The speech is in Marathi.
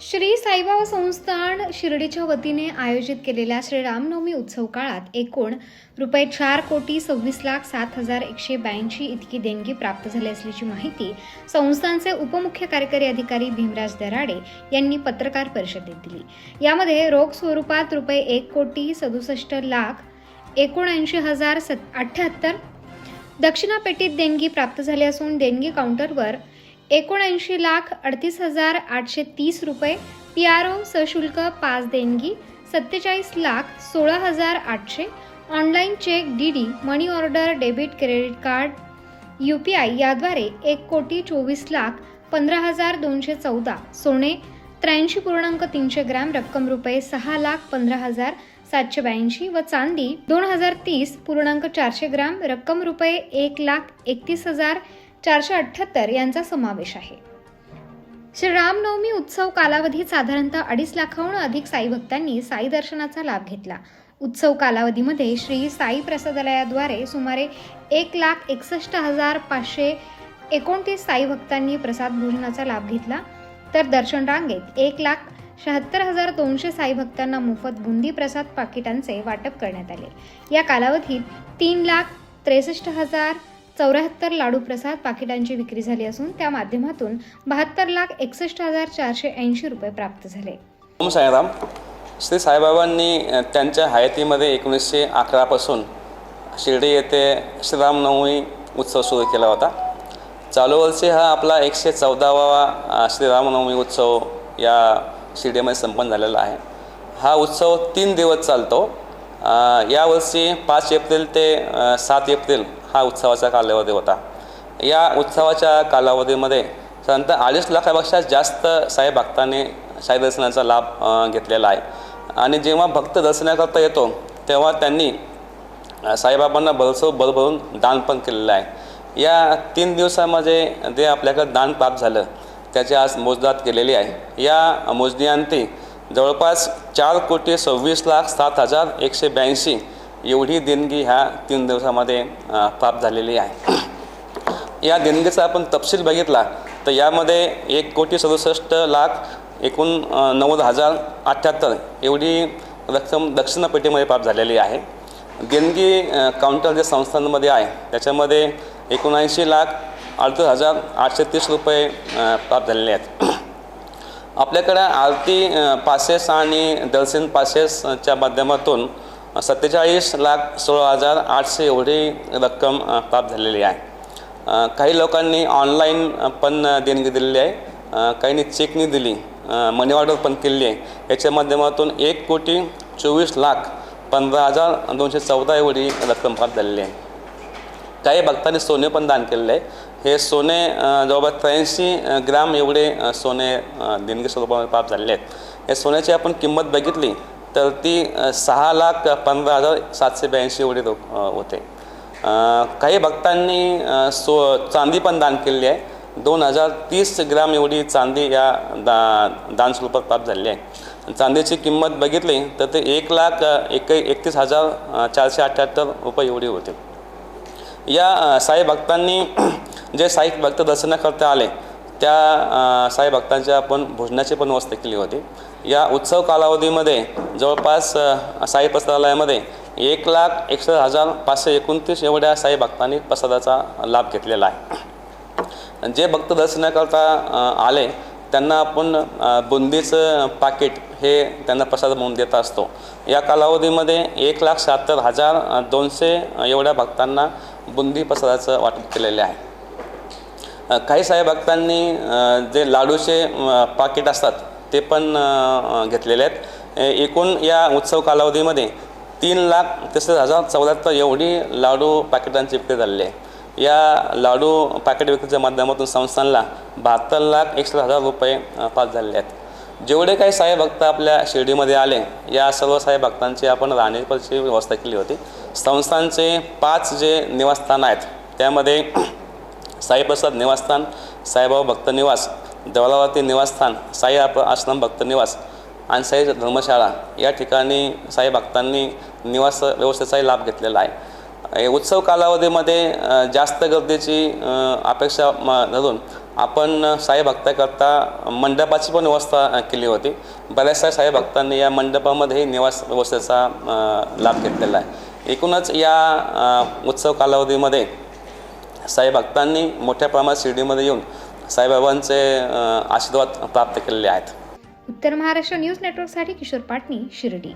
श्री साईबाबा संस्थान शिर्डीच्या वतीने आयोजित केलेल्या श्री रामनवमी उत्सव काळात एकूण रुपये चार कोटी सव्वीस लाख सात हजार एकशे ब्याऐंशी इतकी देणगी प्राप्त झाली असल्याची माहिती संस्थानचे उपमुख्य कार्यकारी अधिकारी भीमराज दराडे यांनी पत्रकार परिषदेत दिली. यामध्ये रोख स्वरूपात रुपये एक कोटी सदुसष्ट लाख एकोणऐंशी हजार सत अठ्ठ्याहत्तर दक्षिणा पेटीत देणगी प्राप्त झाली असून देणगी काउंटरवर एकोणऐंशी लाख अडतीस हजार आठशे तीस रुपये पी आर ओ सशुल्क पाच देणगी सत्तेचाळीस लाख सोळा हजार आठशे online cheque D D money order debit credit card U P I याद्वारे एक कोटी चोवीस लाख पंधरा हजार दोनशे चौदा सोने त्र्याऐंशी पूर्णांक तीनशे ग्रॅम रक्कम रुपये सहा लाख पंधरा हजार सातशे ब्याऐंशी व चांदी दोन हजार तीस पूर्णांक चारशे ग्रॅम रक्कम रुपये एक लाख एकतीस हजार चारशे अठ्ठ्याहत्तर यांचा समावेश आहे. श्री रामनवमी उत्सव कालावधीत साधारणतः अडीच लाखाहून अधिक साई भक्तांनी साई दर्शनाचा लाभ घेतला. उत्सव कालावधीमध्ये श्री साई प्रसादालयाद्वारे सुमारे एक लाख एकसष्ट हजार पाचशे एकोणतीस साई भक्तांनी प्रसाद भोजनाचा लाभ घेतला. तर दर्शन रांगेत एक लाख शहात्तर हजार दोनशे साई भक्तांना मोफत बुंदी प्रसाद पाकिटांचे वाटप करण्यात आले. या कालावधीत तीन लाख त्रेसष्ट हजार चौऱ्याहत्तर लाडू प्रसाद पाकिटांची विक्री झाली असून त्या माध्यमातून बहात्तर लाख एकसष्ट हजार चारशे ऐंशी रुपये प्राप्त झाले. ओम साईराम. श्री साईबाबांनी त्यांच्या हयातीमध्ये एकोणीसशे अकरापासून शिर्डी येथे श्रीरामनवमी उत्सव सुरू केला होता. चालू वर्षी हा आपला एकशे चौदावा श्रीरामनवमी उत्सव या शिर्डीमध्ये संपन्न झालेला आहे. हा उत्सव तीन दिवस चालतो. यावर्षी पाच एप्रिल ते सात एप्रिल हा उत्सवाचा कालावधी होता. या उत्सवाच्या कालावधीमध्ये साधारणतः अडीच लाखापेक्षा जास्त साई भक्तांनी साई दर्शनाचा लाभ घेतलेला आहे. आणि जेव्हा भक्त दर्शनाकरता येतो तेव्हा त्यांनी साईबाबांना भरसो भरभरून दान पण केलेलं आहे. या तीन दिवसामध्ये जे आपल्याकडं दान प्राप्त झालं त्याची आज मोजदात केलेली आहे. या मोजणीअंती जवळपास चार कोटी सव्वीस लाख सात हजार एकशे ब्याऐंशी एवढी देणगी ह्या तीन दिवसामध्ये प्राप्त झालेली आहे. या देणगीचा आपण तपशील बघितला तर यामध्ये एक कोटी सदुसष्ट लाख एकूण नव्वद हजार अठ्ठ्याहत्तर एवढी रक्कम दक्षिण पेटीमध्ये प्राप्त झालेली आहे. देणगी काउंटर जे संस्थांमध्ये आहे त्याच्यामध्ये एकोणऐंशी लाख अडतीस हजार आठशे तीस रुपये प्राप्त झालेले आहेत. आपल्याकडे आरती पासेस आणि दर्शन पासेसच्या माध्यमातून सत्तेचाळीस लाख सोळा हजार आठशे एवढी रक्कम प्राप्त झालेली आहे. काही लोकांनी ऑनलाईन पण देणगी दिलेली आहे. काहींनी चेकनी दिली मनी ऑर्डर पण केलेली आहे. याच्या माध्यमातून एक कोटी चोवीस लाख पंधरा हजार दोनशे चौदा एवढी रक्कम प्राप्त झालेली आहे. काही भक्तांनी सोने पण दान केलेलं आहे. हे सोने जवळपास त्र्याऐंशी ग्राम एवढे सोने देणगी स्वरूपामध्ये प्राप्त झालेले आहेत. या सोन्याची आपण किंमत बघितली तर ती सहा लाख पंधरा हजार सातशे ब्याऐंशी एवढी रोख होते. काही भक्तांनी सो चांदी पण दान केलेली आहे. दोन हजार तीस ग्राम एवढी चांदी या दा दान स्वरूपात प्राप्त झालेली आहे. चांदीची किंमत बघितली तर ते एक लाख एक एकतीस हजार चारशे अठ्ठ्याहत्तर रुपये एवढी होते. या साई भक्तांनी जे साई भक्त दर्शनाकरता आले त्या साई भक्तांच्या आपण भोजनाची पण व्यवस्था केली होती. या उत्सव कालावधीमध्ये जवळपास साई प्रसादालयामध्ये एक लाख एकसष्ट हजार पाचशे एकोणतीस एवढ्या साई भक्तांनी प्रसादाचा लाभ घेतलेला आहे. जे भक्त दर्शनाकरता आले त्यांना आपण बुंदीचं पाकिट हे त्यांना प्रसाद म्हणून देत असतो. या कालावधीमध्ये एक लाख शहात्तर हजार दोनशे एवढ्या भक्तांना बुंदी प्रसादाचं वाटप केलेले आहे. काही साहेब भक्तांनी जे लाडूचे पाकिट असतात ते पण घेतलेले आहेत. एकूण या उत्सव कालावधीमध्ये तीन लाख तिसष्ट हजार चौऱ्याहत्तर एवढी लाडू पाकिटांची विक्री झालेली आहे. या लाडू पाकिट विक्रीच्या माध्यमातून संस्थांना बहात्तर लाख एकसष्ट हजार रुपये पास झालेले आहेत. जेवढे काही साई भक्त आपल्या शिर्डीमध्ये आले या सर्व साई भक्तांची आपण राहण्याची व्यवस्था केली होती. संस्थांचे पाच जे निवासस्थानं आहेत त्यामध्ये साईप्रसाद निवासस्थान साईबाबा भक्त निवास देवलावती निवासस्थान साई आप आश्रम भक्त निवास आणि साई धर्मशाळा. या ठिकाणी साई भक्तांनी निवास व्यवस्थेचाही लाभ घेतलेला आहे. उत्सव कालावधीमध्ये जास्त गर्दीची अपेक्षा म- धरून आपण साई भक्ताकरता मंडपाची पण व्यवस्था केली होती. बऱ्याचशा साई भक्तांनी या मंडपामध्येही निवास व्यवस्थेचा लाभ घेतलेला आहे. एकूणच या उत्सव कालावधीमध्ये साई भक्तांनी मोठ्या प्रमाणात शिर्डीमध्ये येऊन साईबाबांचे आशीर्वाद प्राप्त केलेले आहेत. उत्तर महाराष्ट्र न्यूज नेटवर्कसाठी किशोर पाटणी शिर्डी.